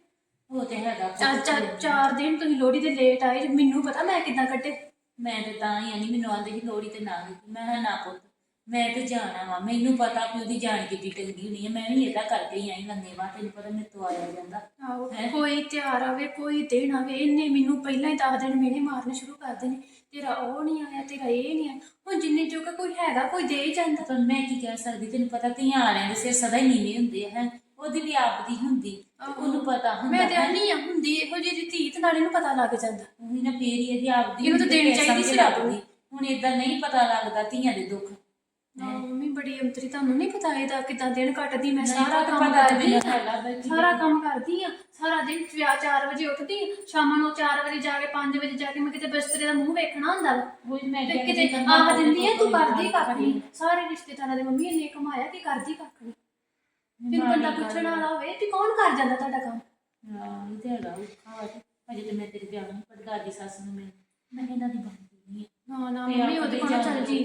ਉਹ ਤੇ ਹੈਗਾ ਪੁੱਤ। ਚਾਰ ਚਾਰ ਚਾਰ ਦਿਨ ਤੁਸੀਂ ਲੋਹੜੀ ਦੇ ਲੇਟ ਆਏ ਮੈਨੂੰ ਪਤਾ ਮੈਂ ਕਿੱਦਾਂ ਕੱਟੇ ਮੈਂ ਤੇ ਤਾਂ ਹੀ ਨਹੀਂ ਮੈਨੂੰ ਆਂਦੇ ਸੀ ਲੋੜੀ ਤੇ ਨਾ ਦਿੱਤੀ ਮੈਂ ਕਿਹਾ ਨਾ ਪੁੱਤ ਮੈਂ ਤੇ ਜਾਣਾ ਵਾ ਮੈਨੂੰ ਪਤਾ ਵੀ ਉਹਦੀ ਜਾਨ ਕਿੱਡੀ ਟੰਗੀ ਹੋਣੀ ਹੈ ਮੈਂ ਵੀ ਇਹਦਾ ਕਰਕੇ ਹੀ ਆਈ ਲੰਨੇ ਵਾ ਤੈਨੂੰ ਪਤਾ ਮੇਰੇ ਤੋਂ ਆਇਆ ਜਾਂਦਾ। ਆਹੋ ਹੈਂ? ਕੋਈ ਤਿਉਹਾਰ ਆਵੇ ਕੋਈ ਦਿਨ ਆਵੇ ਇਹਨੇ ਮੈਨੂੰ ਪਹਿਲਾਂ ਹੀ ਦਸ ਦਿਨ ਮੇਰੇ ਮਾਰਨੇ ਸ਼ੁਰੂ ਕਰ ਦੇਣੇ। ਤੇਰਾ ਉਹ ਨਹੀਂ ਆਇਆ ਤੇਰਾ ਇਹ ਨਹੀਂ ਆਇਆ। ਹੁਣ ਜਿੰਨੇ ਜੋਗਾ ਕੋਈ ਹੈਗਾ ਕੋਈ ਦੇ ਹੀ ਜਾਂਦਾ। ਤਾਂ ਮੈਂ ਕੀ ਕਹਿ ਸਕਦੀ ਤੈਨੂੰ ਪਤਾ ਧੀਆਂ ਵਾਲਿਆਂ ਦੇ ਸਿਰ ਸਦਾ ਹੀ ਨੀਵੇਂ ਹੁੰਦੇ ਆ ਹੈ? ਉਹਦੀ ਵੀ ਆਪਦੀ ਹੁੰਦੀ ਤੇ ਉਹਨੂੰ ਪਤਾ ਹੁੰਦਾ ਮੈਂ ਤੇ ਹੈ। ਆ ਹੁੰਦੀ ਇਹੋ ਜਿਹੀ ਦੀ ਧੀ ਤੇ ਨਾਲ ਇਹਨੂੰ ਪਤਾ ਲੱਗ ਜਾਂਦਾ। ਉਹੀ ਨਾ ਫੇਰ ਹੀ ਇਹਦੀ ਆਪਦੀ ਇਹਨੂੰ ਤਾਂ ਹੁੰਦੀ ਦੇਣੀ ਤੇ ਚਾਹੀਦੀ ਸੀ ਸਮਝ ਰੱਬ ਨੂੰ। ਹੁਣ ਇਦਾਂ ਨਹੀਂ ਪਤਾ ਲੱਗਦਾ ਧੀਆਂ ਦੇ ਦੁੱਖ। ਹਾਂ, ਮੰਮੀ ਬੜੀ ਅੰਤਰੀ ਤੁਹਾਨੂੰ ਨਹੀਂ ਪਤਾ ਇਹਦਾ ਕਿਦਾਂ ਦਿਨ ਕੱਟਦੀ ਮੈਂ ਨਹੀਂ, ਸਾਰਾ ਕੰਮ ਪਤਾ ਤੇ ਕਰਦੀ ਮੈਨੂੰ ਆ ਹੈਗਾ ਸਾਰਾ ਕੰਮ ਕਰਦੀ ਆ ਸਾਰਾ ਦਿਨ 4 ਵਜੇ ਉੱਠਦੀ ਆ, ਸ਼ਾਮਾਂ ਨੂੰ 4 ਵਜੇ ਜਾ ਕੇ 5 ਵਜੇ ਜਾ ਕੇ ਮੈਂ ਕਿਤੇ ਬਿਸਤਰੇ ਦਾ ਮੂੰਹ ਵੇਖਣਾ ਹੁੰਦਾ ਵਾ। ਉਹੀ ਮੈਂ ਤੇ ਕਹਿੰਦੀ ਕਿਤੇ ਆਹ ਦਿੰਦੀ ਆ ਤੂੰ ਕਰਦੀ ਕੱਖ ਨਹੀਂ ਸਾਰੇ ਰਿਸ਼ਤੇਦਾਰਾਂ ਦੇ ਮੰਮੀ ਇੰਨੇ ਕਮਾਇਆ ਕਿ ਕਰਦੀ ਕੱਖ ਨਹੀਂ ਫਿਰ ਬੰਦਾ ਪੁੱਛਣ ਵਾਲਾ ਹੋਵੇ ਤੇ ਕੌਣ ਕਰ ਜਾਂਦਾ ਤੁਹਾਡਾ ਕੰਮ? ਹਾਂ ਇਹ ਤੇ ਹੈਗਾ ਔਖਾ ਵਾ ਤੇ ਅਜੇ ਤੇ ਮੈਂ ਤੇਰੇ ਵਿਆਹ ਨੂੰ ਪਰ ਦਾਦੀ ਸੱਸ ਨੂੰ ਮੈਂ। ਮੈਂ ਇਹਨਾਂ ਦੀ ਬਣਦੀ ਨਹੀਂ ਨਾ ਨਾ ਤੇ ਮੰਮੀ ਉਹਦੇ ਕੋਲ ਚੱਲ ਜੀ।